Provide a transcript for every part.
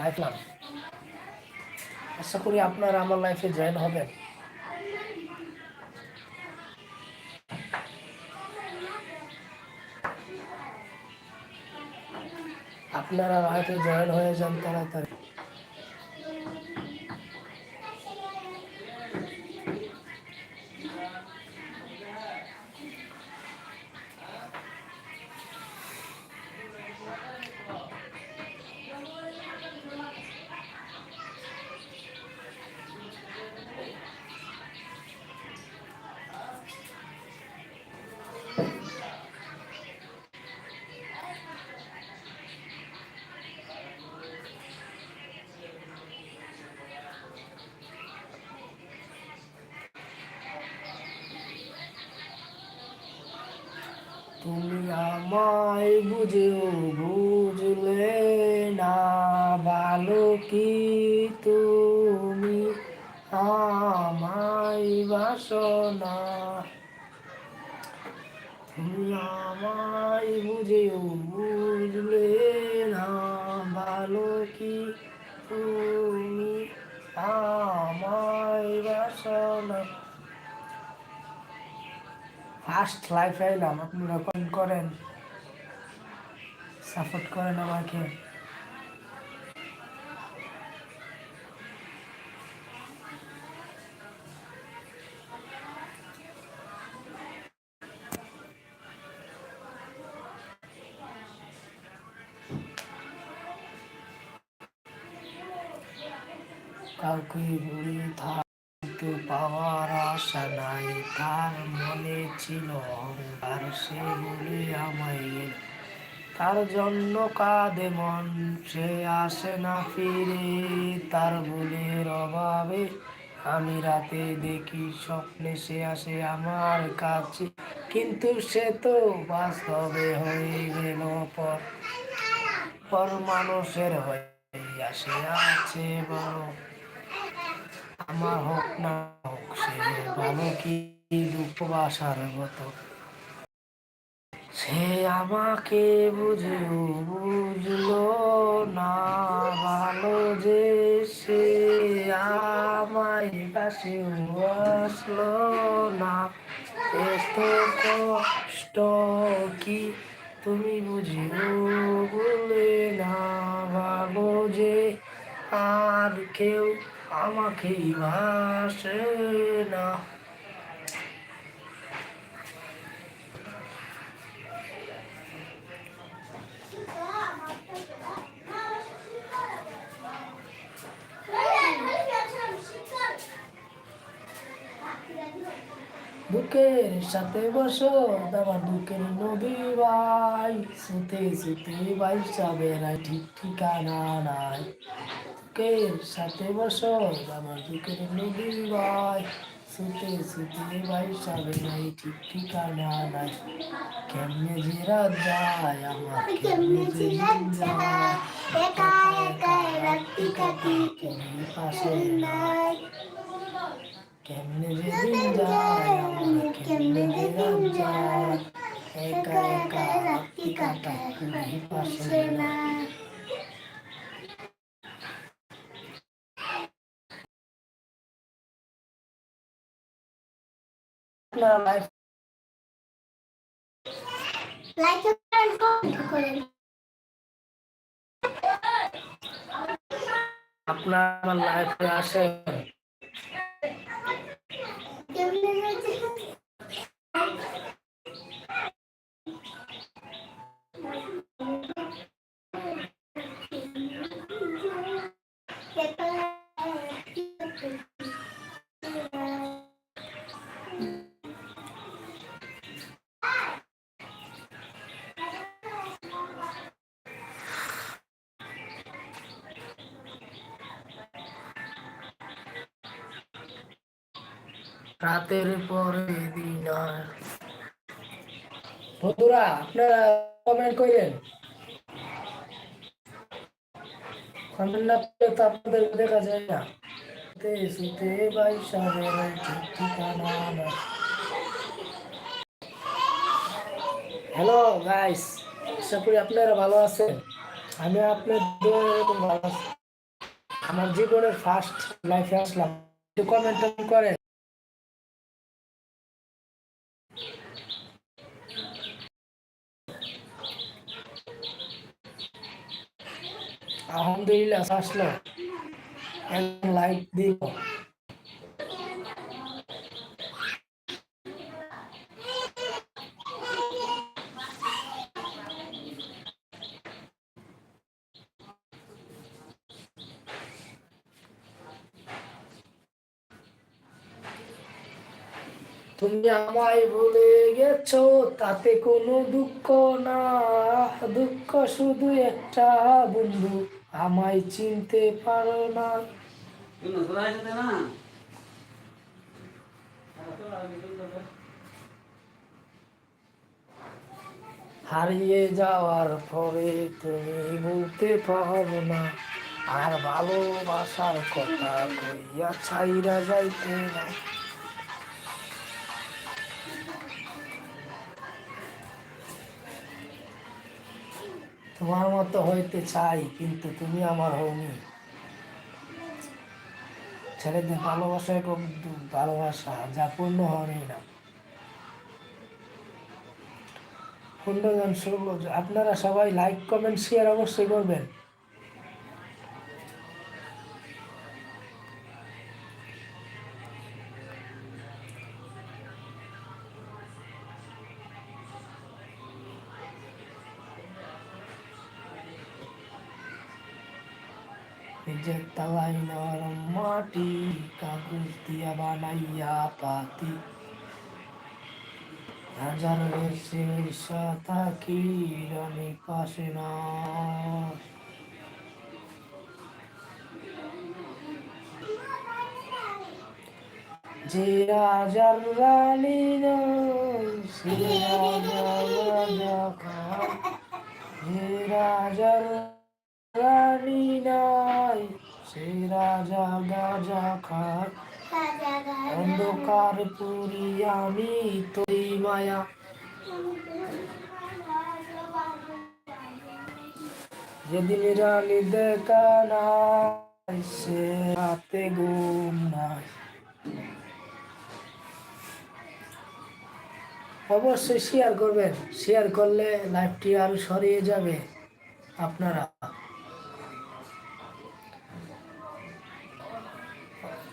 লাইফলাম আশা করি আপনারা আমার লাইফে জয়েন হবেন। আপনারা হয়তো জয়েন হয়ে যান তাড়াতাড়ি। তুমি আমায় বুঝেও বুঝলে না ভালো কি তুমি? আমায় বাসনা ফার্স্ট লাইফ এলাম আপনারা কমেন্ট করেন সাপোর্ট করেন আমাকে। কাউকে বলে থাকতে পাওয়ার আশা নাই, তার মনে ছিল অহংকার, সে বলে আমায় তার জন্য কাঁদে মন, সে আসে না ফিরে। তার ভুলের অভাবে আমি রাতে দেখি স্বপ্নে সে আসে আমার কাছে। কিন্তু সে তো বাস্তবে হয়ে গেল পর পর মানুষের হয়ে আসে, আছে বড় আমার হোক না হোক, সে ভালো কি দুঃখ বাসার মতো সে আমাকে বুঝেও বুঝলো না, ভালো যে সে আমায় কাছেও আসলো না। এত কষ্ট কি তুমি বুঝিও বলে না, ভালো যে আর কেউ আমাকে ভাসে না। দুঃখের সাথে বসো আমার দুঃখের নবী ভাই। সুতে সুতে ভাই বেড়াই ঠিক ঠিকানা নাই। দুঃখের সাথে বসো? আমার দুঃখের নদী ভাই সুতে সুতে ভাই বেড়াই ঠিক ঠিকানা নাই। কেমনে যে রাত যায় আমার কেমনে যে দিন যায়। একা একা রাত্রি কাটি কেমনে পাশে নাই কেমনে যে দিন যায় আমার কেমনে যে দিন যায়। একা একা রাত্রি কাটায় কুড়ি পাশে না লাইক করেন কমেন্ট করেন আপনার আমার লাইফে আসেন রাতের পরে দিন বন্ধুরা, আপনারা কমেন্ট করেন কমেন্ট না করলে তো আপনাদের দেখা যায় না। হ্যালো গাইস আশা করি আপনারা ভালো আছেন। আমি আপনার এরকম ভালো আছি। আমার জীবনের ফার্স্ট লাইফে আসলাম। একটু কমেন্ট করে আলহামদুলিল্লাহ আসলো। লাইক দিব তুমি আমায় ভুলে গেছো, তাতে কোনো দুঃখ না। দুঃখ শুধু একটা বন্ধু। আমায় চিনতে পারো না। হারিয়ে যাওয়ার পরে তুমি বলতে পারো না, আর ভালোবাসার কথা কইয়া ছাইরা যাইতে না। তোমার মতো হইতে চাই, কিন্তু তুমি আমার হওনি। ছেলেদের ভালোবাসা এবং ভালোবাসা, যা পূর্ণ হয়নি না। পূর্ণজন শুরু আপনারা সবাই লাইক কমেন্ট শেয়ার অবশ্যই করবেন। তালাই নরম মাটি, কাগজ দিয়া বানাইয়া পাতি। হাজার দেশের সাথী রানী পাশে না। যে রাজার রানী সে রাজার রানী নাই সে রাজা গাজা খায় অন্ধকার পুরি আমি তোই মায়া। যেদিন রানী দেখা নাই সে হাতে ঘুম নাই। অবশ্যই শেয়ার করবেন। শেয়ার করলে লাইভটি আরও সরিয়ে যাবে। আপনারা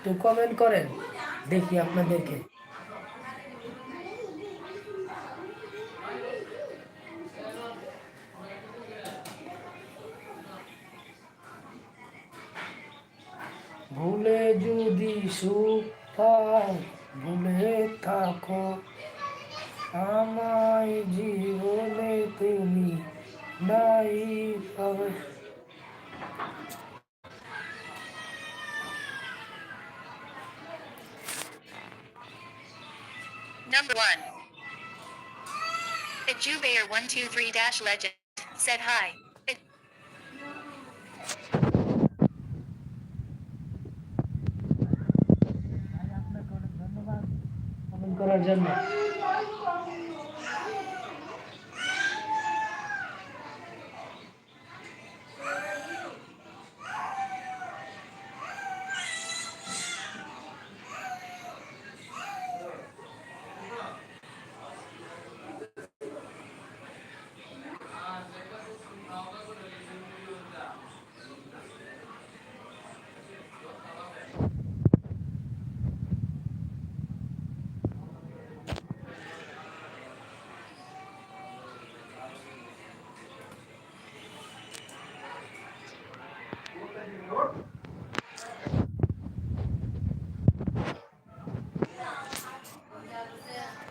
একটু কমেন্ট করেন, দেখি আপনাদেরকে। ভুলে যদি সুখ পাই ভুলে থাকো। আমায় জীবনে তুমি নাই পাবে। Number 1. Adjubayer123 Dash Legend said hi. Ad- আপনাকে অনেক ধন্যবাদ কমেন্ট করার জন্য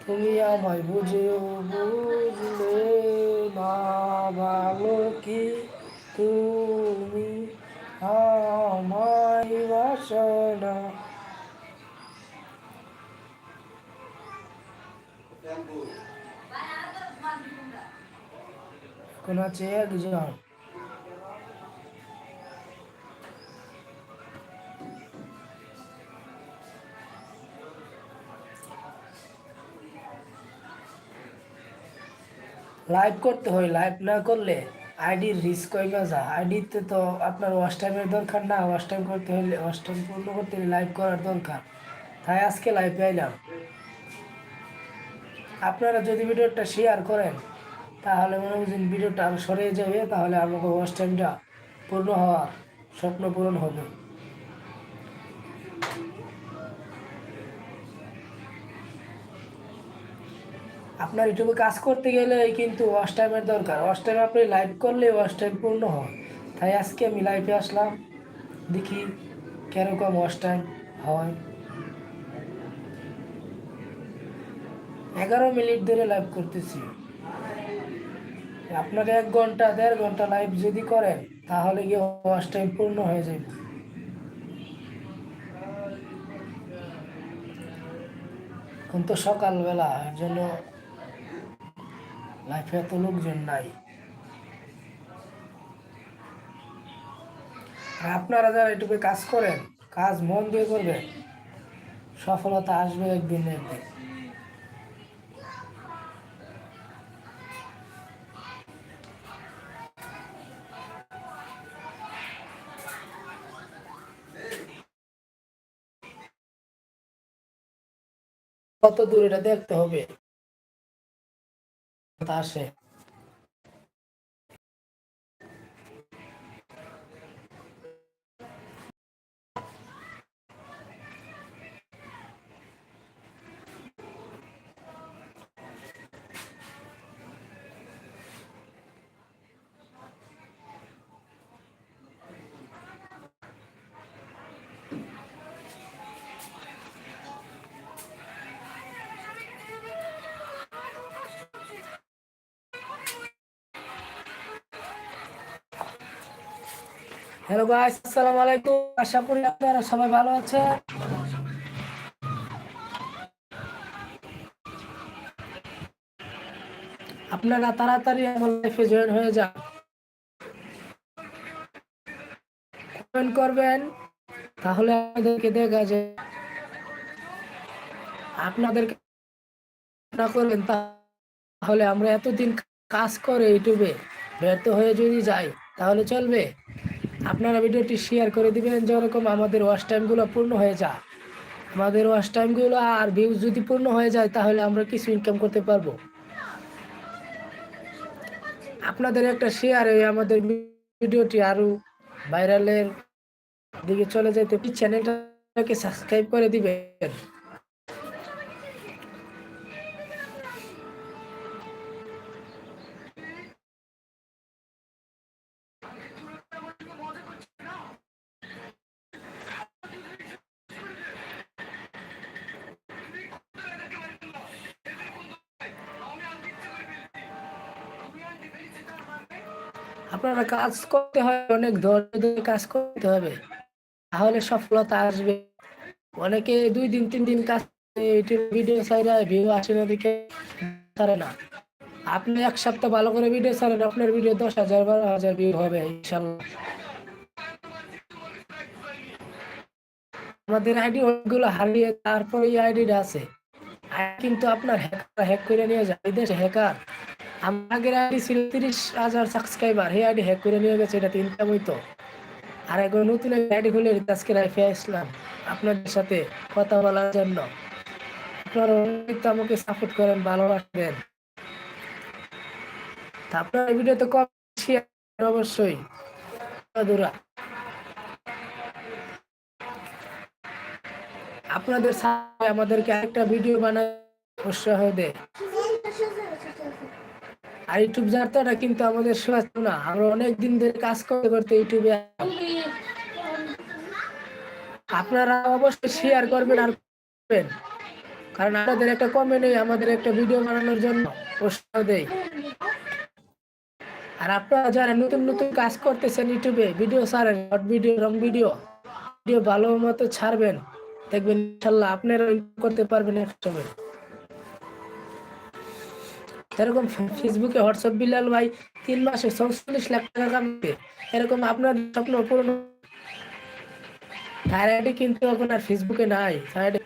তুমি আমায় বুঝেও বুঝলে না ভালো কি? তুমি আমায় বাসনা এখন আছে একজন? লাইভ করতে হয় লাইভ না করলে আইডির রিস্ক কই যা আইডিতে তো আপনার ওয়াশ টাইমের দরকার না ওয়াশ টাইম করতে হলে ওয়াশ টাইম পূর্ণ করতে হলে লাইভ করার দরকার। তাই আজকে লাইভে আইলাম। আপনারা যদি ভিডিওটা শেয়ার করেন, তাহলে মনে করছেন ভিডিওটা আরও সরে যাবে, তাহলে আমাকে ওয়াশ টাইমটা পূর্ণ হওয়ার স্বপ্ন পূরণ হবে। আপনার ইউটিউবে কাজ করতে গেলে কিন্তু ওয়াশ টাইমের দরকার। ওয়াশ টাইম আপনি লাইভ করলে ওয়াশ টাইম পূর্ণ হয়। তাই আজকে আমি লাইভে আসলাম। দেখি কীরকম ওয়াশ টাইম হয়। এগারো মিনিট ধরে লাইভ করতেছি। আপনার এক ঘণ্টা, দেড় ঘণ্টা লাইভ যদি করেন, তাহলে গিয়ে ওয়াশ টাইম পূর্ণ হয়ে যাবে। এখন তো সকালবেলা, এর জন্য লাইফে এত লোকজন নাই। আর আপনারা যারা এটুকু কাজ করেন, কাজ মন দিয়ে করবেন, সফলতা আসবে একদিন একদিন। কত দূর এটা দেখতে হবে। আসে। হ্যালো গাইস আসসালামু আলাইকুম আশা করি আপনারা সবাই ভালো আছেন। আপনারা তাড়াতাড়ি আমার লাইফে জয়েন হয়ে যান। কমেন্ট করবেন, তাহলে আমাদেরকে দেখা যায়। আপনাদেরকে না করবেন তাহলে আমরা এতদিন কাজ করে ইউটিউবে ব্যর্থ হয়ে যদি যাই, তাহলে চলবে। আপনারা ভিডিওটি শেয়ার করে দিবেন, যেরকম আমাদের ওয়াশ টাইমগুলো পূর্ণ হয়ে যায়। আমাদের ওয়াশ টাইমগুলো আর ভিউজ যদি পূর্ণ হয়ে যায়, তাহলে আমরা কিছু ইনকাম করতে পারব। আপনাদের একটা শেয়ারে আমাদের ভিডিওটি আরও ভাইরালের দিকে চলে যেতে চ্যানেলটাকে সাবস্ক্রাইব করে দিবেন। আপনারা কাজ করতে হয়, অনেক ধৈর্য ধরে কাজ করতে হবে। তাহলে সফলতা আসবে। অনেকে দুই দিন, তিন দিন কাজ ভিডিও ভিউ আসে না দেখে পারে না। আপনি এক সপ্তাহ ভালো করে ভিডিও ছাড়েন আপনার ভিডিও দশ হাজার, বারো হাজার ভিউ হবে ইনশাল্লাহ আমাদের আইডি গুলো হারিয়ে, তারপর এই আইডিটা আছে। কিন্তু আপনার হ্যাকার হ্যাক করে নিয়ে যায় দেশে হ্যাকার আগের ছিল তিরিশ হাজার সাবস্ক্রাইবার এই আইডি হ্যাক করে নিয়ে গেছে, এটা ইনকাম হইতো আর এখন নতুন আইডি খুলে আজকে লাইফে আসলাম আপনাদের সাথে কথা বলার জন্য। আপনারা তো আমাকে সাপোর্ট করেন, ভালোবাসবেন। তা তো কম শেয়ার অবশ্যই বন্ধুরা, আপনাদের আমাদেরকে আরেকটা ভিডিও বানায় উৎসাহ দেয়। আর ইউটিউব যাত্রাটা কিন্তু আমাদের সহজ না। আমরা অনেক দিন ধরে কাজ করতে করতে ইউটিউবে আপনারা অবশ্যই শেয়ার করবেন আর করবেন। কারণ আমাদের একটা কমেন্টে আমাদের একটা ভিডিও বানানোর জন্য উৎসাহ দেয়। আর আপনারা যারা নতুন নতুন কাজ করতেছেন ইউটিউবে ভিডিও ছাড়েন short video long video video ভালো মতো ছাড়বেন, দেখবেন ইনশাল্লাহ আপনারা করতে পারবেন এক সময় এরকম ফেসবুকে হোয়াটসঅ্যাপ বিলাল ভাই তিন মাসে চৌচল্লিশ লাখ টাকা কামাবে। এরকম আপনার স্বপ্ন পূরণ থাইরয়েডে কিন্তু এখন আর ফেসবুকে নাই। থাইরয়েডে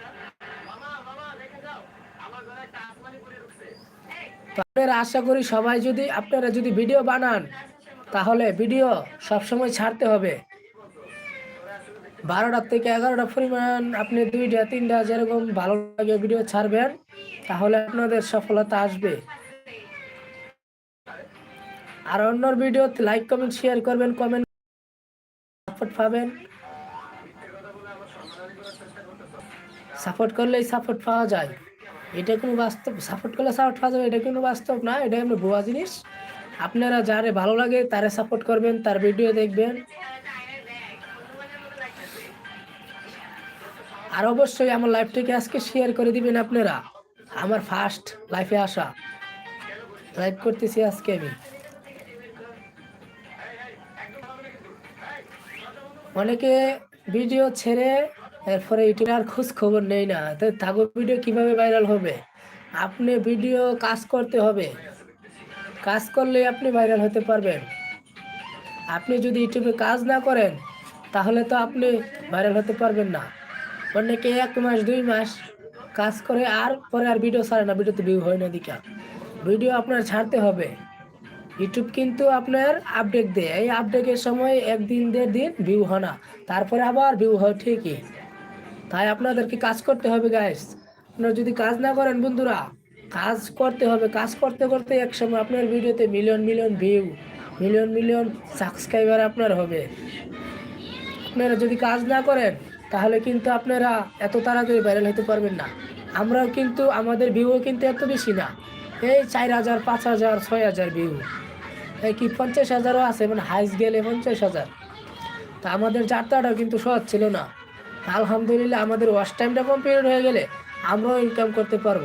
আপনারা আশা করি সবাই যদি আপনারা যদি ভিডিও বানান, তাহলে ভিডিও সবসময় ছাড়তে হবে। বারোটার থেকে এগারোটা পরিমাণ আপনি দুইটা, তিনটা যেরকম ভালো লাগে ভিডিও ছাড়বেন, তাহলে আপনাদের সফলতা আসবে। আর অন্যর ভিডিওতে লাইক কমেন্ট শেয়ার করবেন কমেন্ট সাপোর্ট পাবেন। সাপোর্ট করলেই সাপোর্ট পাওয়া যায়। এটা কোনো বাস্তব সাপোর্ট করলে সাপোর্ট পাওয়া যাবে, এটা কোনো বাস্তব না, এটা এমনি ভুয়া জিনিস। আপনারা যারে ভালো লাগে, তারে সাপোর্ট করবেন, তার ভিডিও দেখবেন। আর অবশ্যই আমার লাইফটাকে আজকে শেয়ার করে দিবেন আপনারা। আমার ফার্স্ট লাইফে আসা। লাইভ করতেছি আজকে আমি। অনেকে ভিডিও ছেড়ে এরপরে ইউটিউবে আর খোঁজ খবর নেই না। তো থাকো ভিডিও কীভাবে ভাইরাল হবে? আপনি ভিডিও কাজ করতে হবে। কাজ করলে আপনি ভাইরাল হতে পারবেন। আপনি যদি ইউটিউবে কাজ না করেন, তাহলে তো আপনি ভাইরাল হতে পারবেন না। অনেকে এক মাস, দুই মাস কাজ করে আর পরে আর ভিডিও ছাড়ে না, ভিডিওতে ভিউ হয় না দিকা ভিডিও আপনার ছাড়তে হবে। ইউটিউব কিন্তু আপনার আপডেট দেয়। এই আপডেটের সময় একদিন, দেড় দিন ভিউ হয় না। তারপরে আবার ভিউ হয় ঠিকই। তাই আপনাদেরকে কাজ করতে হবে গাইস আপনারা যদি কাজ না করেন, বন্ধুরা, কাজ করতে হবে। কাজ করতে করতে এক সময় আপনার ভিডিওতে million million view million million subscriber আপনার হবে। আপনারা যদি কাজ না করেন, তাহলে কিন্তু আপনারা এত তাড়াতাড়ি ভাইরাল হতে পারবেন না। আমরাও কিন্তু, আমাদের ভিউও কিন্তু এত বেশি না। এই চার হাজার, পাঁচ হাজার, ছয় হাজার ভিউ কি পঞ্চাশ হাজারও আছে? মানে হাইস গেলে পঞ্চাশ হাজার। তা আমাদের যাত্রাটাও কিন্তু সহজ ছিল না। আলহামদুলিল্লাহ আমাদের ওয়াশ টাইমটা কমপ্লিট হয়ে গেলে আমরাও ইনকাম করতে পারব।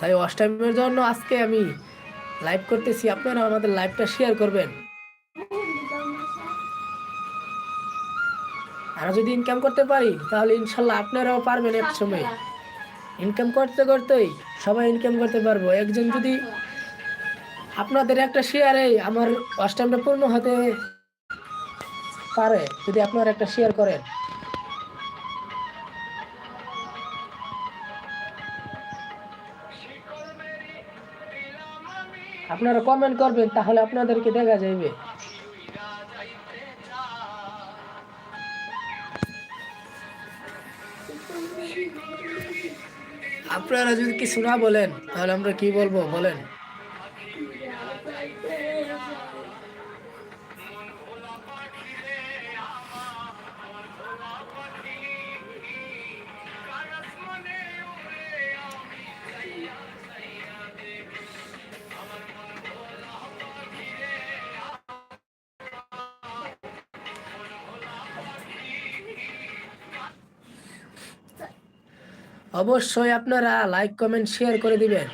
তাই ওয়াশ টাইমের জন্য আজকে আমি লাইভ করতেছি। আপনারা আমাদের লাইভটা শেয়ার করবেন। আর যদি ইনকাম করতে পারি, তাহলে ইনশাল্লাহ আপনারাও পারবেন এক সময়। ইনকাম করতে করতেই সবাই ইনকাম করতে পারব। একজন যদি আপনাদের একটা শেয়ারে আমার অষ্টামটা পূর্ণ হতে পারে, যদি আপনারা একটা শেয়ার করেন। আপনারা কমেন্ট করবেন, তাহলে আপনাদেরকে দেখা যাইবে। আপনারা যদি কিছু না বলেন, তাহলে আমরা কি বলব, বলেন। অবশ্যই আপনারা লাইক, কমেন্ট, শেয়ার করে দিবেন।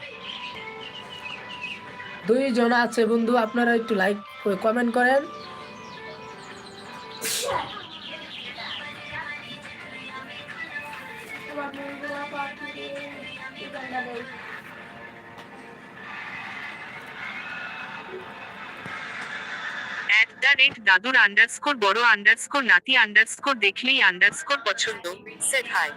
দুই দুইজন আছে বন্ধু, আপনারা একটু লাইক কমেন্ট করেন। অ্যাট দ্য রেট দাদুর আন্ডারস্কোর বড় আন্ডারস্কোর নাতি আন্ডারস্কোর দেখলেই আন্ডারস্কোর পছন্দ। Set high